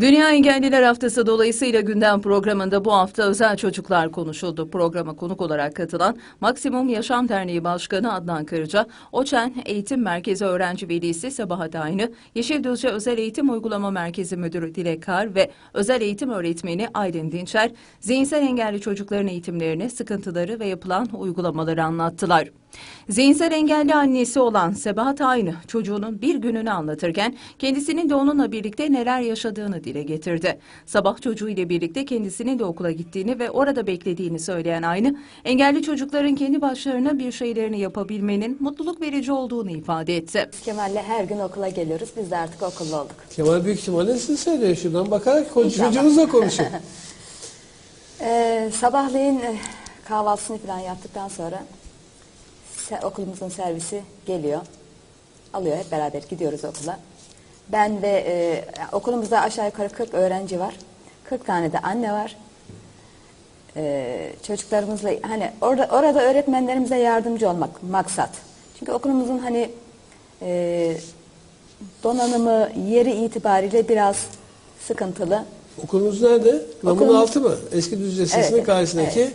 Dünya Engelliler Haftası dolayısıyla gündem programında bu hafta özel çocuklar konuşuldu. Programa konuk olarak katılan Maksimum Yaşam Derneği Başkanı Adnan Kırca, Oçen Eğitim Merkezi Öğrenci Velisi Sabahat Aynı, Yeşildüzce Özel Eğitim Uygulama Merkezi Müdürü Dilek Kar ve Özel Eğitim Öğretmeni Aylin Dinçer, zihinsel engelli çocukların eğitimlerini, sıkıntıları ve yapılan uygulamaları anlattılar. Zihinsel engelli annesi olan Sebahat Aynı çocuğunun bir gününü anlatırken kendisinin de onunla birlikte neler yaşadığını dile getirdi. Sabah çocuğu ile birlikte kendisinin de okula gittiğini ve orada beklediğini söyleyen Aynı, engelli çocukların kendi başlarına bir şeylerini yapabilmenin mutluluk verici olduğunu ifade etti. Biz Kemal'le her gün okula geliyoruz. Biz de artık okullu olduk. Kemal büyük ihtimalle siz söylüyor şuradan bakarak çocuğunuzla konuşun. Ee, sabahleyin e, kahvaltısını falan yaptıktan sonra okulumuzun servisi geliyor. Alıyor hep beraber gidiyoruz okula. Ben ve e, okulumuzda aşağı yukarı 40 öğrenci var. 40 tane de anne var. Ee, çocuklarımızla hani orada orada öğretmenlerimize yardımcı olmak maksat. Çünkü okulumuzun hani e, donanımı yeri itibariyle biraz sıkıntılı. Okulunuz nerede? Namın Okulumuz- altı mı? Eski Düzce Sesi'nin Evet, karşısındaki. evet,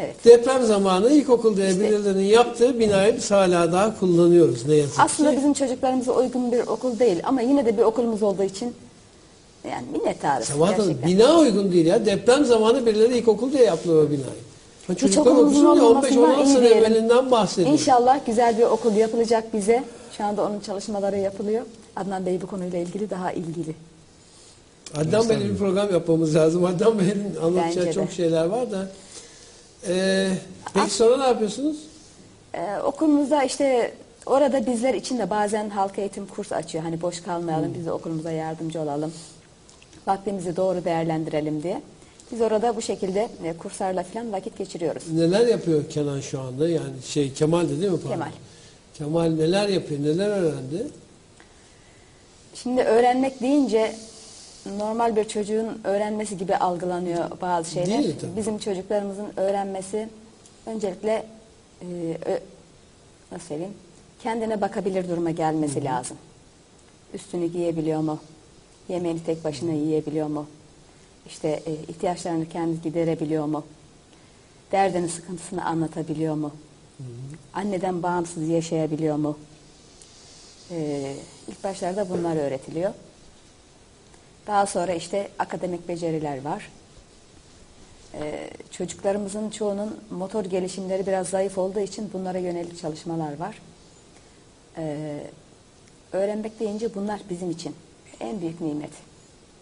evet. Deprem zamanı ilkokul diye birilerinin yaptığı binayı biz hala daha kullanıyoruz ne yazık Aslında ki. bizim çocuklarımıza uygun bir okul değil ama yine de bir okulumuz olduğu için yani minnettarız Sabah gerçekten. bina uygun değil ya. Deprem zamanı birileri ilkokul diye yapıyor o binayı. Ha, çocuklar okusun ya olmamasından 15-16 iyi sene diyelim. evvelinden bahsediyor. İnşallah güzel bir okul yapılacak bize. Şu anda onun çalışmaları yapılıyor. Adnan Bey bu konuyla ilgili daha ilgili. Adnan Bey'le bir program yapmamız lazım. Adnan Bey'in anlatacağı Bence de. çok şeyler var da. Ee, peki sonra ne yapıyorsunuz? Ee, okulumuzda işte orada bizler için de bazen halk eğitim kurs açıyor. Hani boş kalmayalım biz de okulumuza yardımcı olalım. Vaktimizi doğru değerlendirelim diye. Biz orada bu şekilde e, kurslarla falan vakit geçiriyoruz. Neler yapıyor Kenan şu anda? Yani şey Kemal de değil mi? Pardon. Kemal. Kemal neler yapıyor? Neler öğrendi? Şimdi öğrenmek deyince normal bir çocuğun öğrenmesi gibi algılanıyor bazı şeyler. Değil tabii. Bizim çocuklarımızın öğrenmesi öncelikle e, ö- nasıl söyleyeyim kendine bakabilir duruma gelmesi lazım. Üstünü giyebiliyor mu? Yemeğini tek başına yiyebiliyor mu? İşte e, ihtiyaçlarını kendi giderebiliyor mu? Derdini, sıkıntısını anlatabiliyor mu? Anneden bağımsız yaşayabiliyor mu? Ee, ilk başlarda bunlar öğretiliyor. Daha sonra işte akademik beceriler var. Ee, çocuklarımızın çoğunun motor gelişimleri biraz zayıf olduğu için bunlara yönelik çalışmalar var. Ee, öğrenmek deyince bunlar bizim için en büyük nimet.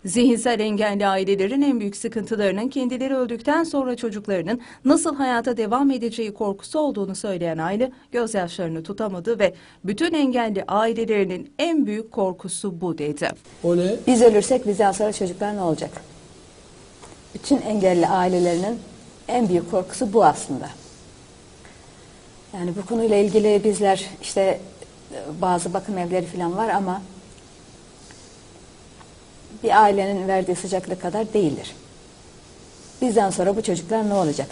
Zihinsel engelli ailelerin en büyük sıkıntılarının kendileri öldükten sonra çocuklarının nasıl hayata devam edeceği korkusu olduğunu söyleyen aile gözyaşlarını tutamadı ve bütün engelli ailelerinin en büyük korkusu bu dedi. O ne? Biz ölürsek bizden sonra çocuklar ne olacak? Bütün engelli ailelerinin en büyük korkusu bu aslında. Yani bu konuyla ilgili bizler işte e, bazı bakım evleri falan var ama bir ailenin verdiği sıcaklık kadar değildir. Bizden sonra bu çocuklar ne olacak?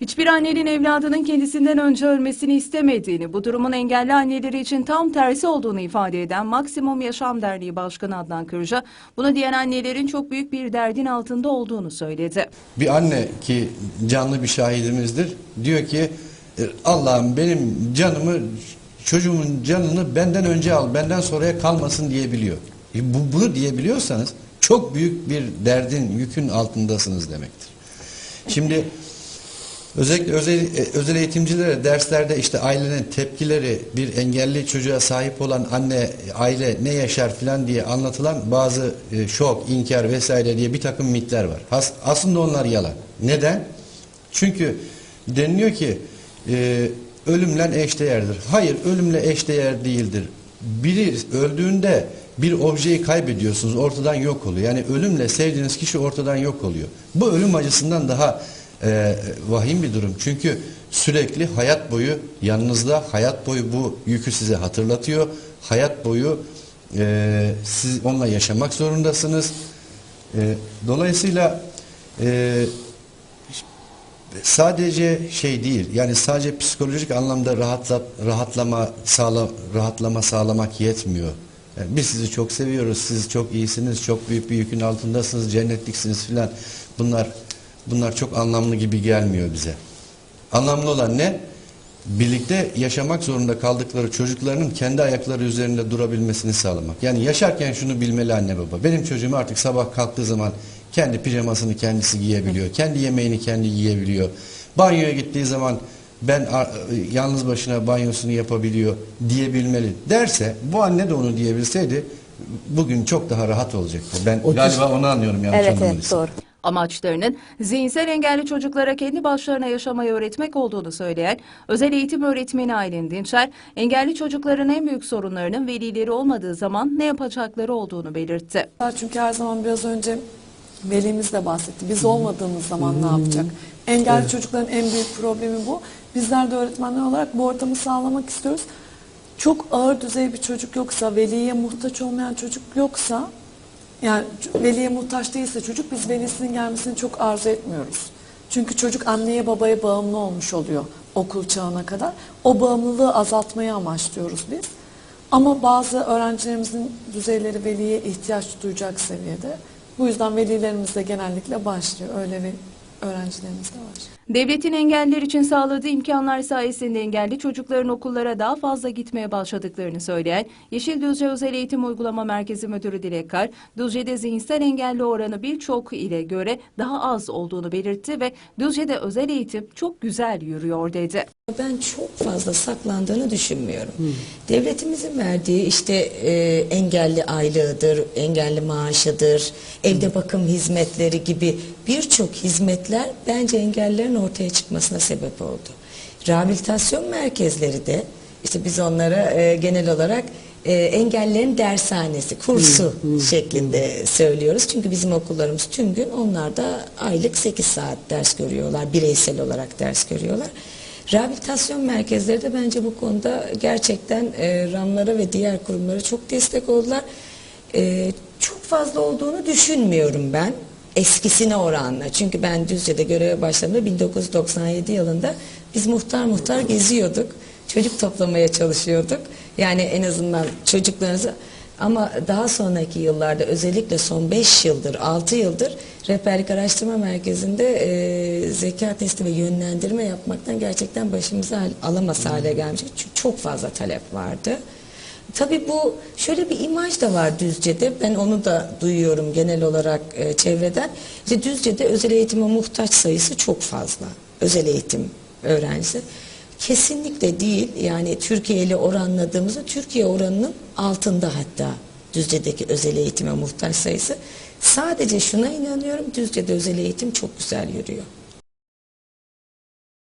Hiçbir annenin evladının kendisinden önce ölmesini istemediğini, bu durumun engelli anneleri için tam tersi olduğunu ifade eden Maksimum Yaşam Derneği Başkanı Adnan Kırca, bunu diyen annelerin çok büyük bir derdin altında olduğunu söyledi. Bir anne ki canlı bir şahidimizdir. Diyor ki "E, Allah'ım benim canımı çocuğumun canını benden önce al benden sonraya kalmasın diyebiliyor. E, bu, bunu diyebiliyorsanız çok büyük bir derdin yükün altındasınız demektir. Şimdi özellikle özel, e, özel eğitimcilere derslerde işte ailenin tepkileri bir engelli çocuğa sahip olan anne aile ne yaşar filan diye anlatılan bazı e, şok, inkar vesaire diye bir takım mitler var. As- aslında onlar yalan. Neden? Çünkü deniliyor ki e, ölümle eşdeğerdir. Hayır ölümle eşdeğer değildir. Biri öldüğünde bir objeyi kaybediyorsunuz ortadan yok oluyor. Yani ölümle sevdiğiniz kişi ortadan yok oluyor. Bu ölüm acısından daha e, vahim bir durum. Çünkü sürekli hayat boyu yanınızda hayat boyu bu yükü size hatırlatıyor. Hayat boyu e, siz onunla yaşamak zorundasınız. E, dolayısıyla e, sadece şey değil yani sadece psikolojik anlamda rahatla, rahatlama sağla, rahatlama sağlamak yetmiyor. Yani biz sizi çok seviyoruz, siz çok iyisiniz, çok büyük bir yükün altındasınız, cennetliksiniz filan. Bunlar bunlar çok anlamlı gibi gelmiyor bize. Anlamlı olan ne? Birlikte yaşamak zorunda kaldıkları çocuklarının kendi ayakları üzerinde durabilmesini sağlamak. Yani yaşarken şunu bilmeli anne baba. Benim çocuğum artık sabah kalktığı zaman kendi pijamasını kendisi giyebiliyor. Kendi yemeğini kendi yiyebiliyor. Banyoya gittiği zaman ben yalnız başına banyosunu yapabiliyor diyebilmeli derse bu anne de onu diyebilseydi bugün çok daha rahat olacaktı. Ben Otuz- galiba onu anlıyorum yanlış Evet evet doğru. Amaçlarının zihinsel engelli çocuklara kendi başlarına yaşamayı öğretmek olduğunu söyleyen özel eğitim öğretmeni Aylin Dinçer, engelli çocukların en büyük sorunlarının velileri olmadığı zaman ne yapacakları olduğunu belirtti. Çünkü her zaman biraz önce velimiz de bahsetti. Biz olmadığımız zaman ne yapacak? Engelli çocukların en büyük problemi bu. Bizler de öğretmenler olarak bu ortamı sağlamak istiyoruz. Çok ağır düzey bir çocuk yoksa, veliye muhtaç olmayan çocuk yoksa, yani veliye muhtaç değilse çocuk biz velisinin gelmesini çok arzu etmiyoruz. Çünkü çocuk anneye babaya bağımlı olmuş oluyor okul çağına kadar. O bağımlılığı azaltmayı amaçlıyoruz biz. Ama bazı öğrencilerimizin düzeyleri veliye ihtiyaç duyacak seviyede. Bu yüzden velilerimiz de genellikle başlıyor. Öyle ve öğrencilerimiz de var. Devletin engelliler için sağladığı imkanlar sayesinde engelli çocukların okullara daha fazla gitmeye başladıklarını söyleyen Yeşil Düzce Özel Eğitim Uygulama Merkezi Müdürü Dilek Kar, Düzce'de zihinsel engelli oranı birçok ile göre daha az olduğunu belirtti ve Düzce'de özel eğitim çok güzel yürüyor dedi. Ben çok fazla saklandığını düşünmüyorum. Devletimizin verdiği işte e, engelli aylığıdır, engelli maaşıdır, evde bakım hizmetleri gibi birçok hizmetler bence engellilerin ortaya çıkmasına sebep oldu. Rehabilitasyon merkezleri de işte biz onlara e, genel olarak e, engellilerin dershanesi, kursu şeklinde söylüyoruz. Çünkü bizim okullarımız tüm gün onlar da aylık 8 saat ders görüyorlar, bireysel olarak ders görüyorlar. Rehabilitasyon merkezleri de bence bu konuda gerçekten e, RAM'lara ve diğer kurumlara çok destek oldular. E, çok fazla olduğunu düşünmüyorum ben eskisine oranla. Çünkü ben Düzce'de göreve başladığımda 1997 yılında biz muhtar muhtar geziyorduk. Çocuk toplamaya çalışıyorduk. Yani en azından çocuklarınızı ama daha sonraki yıllarda özellikle son 5 yıldır, 6 yıldır Rehberlik Araştırma Merkezi'nde e, zeka testi ve yönlendirme yapmaktan gerçekten başımıza al- alamaz hale gelmiş. Çünkü çok fazla talep vardı. Tabii bu şöyle bir imaj da var Düzce'de. Ben onu da duyuyorum genel olarak e, çevreden. İşte Düzce'de özel eğitime muhtaç sayısı çok fazla. Özel eğitim öğrencisi. Kesinlikle değil. Yani Türkiye ile oranladığımızda Türkiye oranının altında hatta Düzce'deki özel eğitime muhtaç sayısı. Sadece şuna inanıyorum Düzce'de özel eğitim çok güzel yürüyor.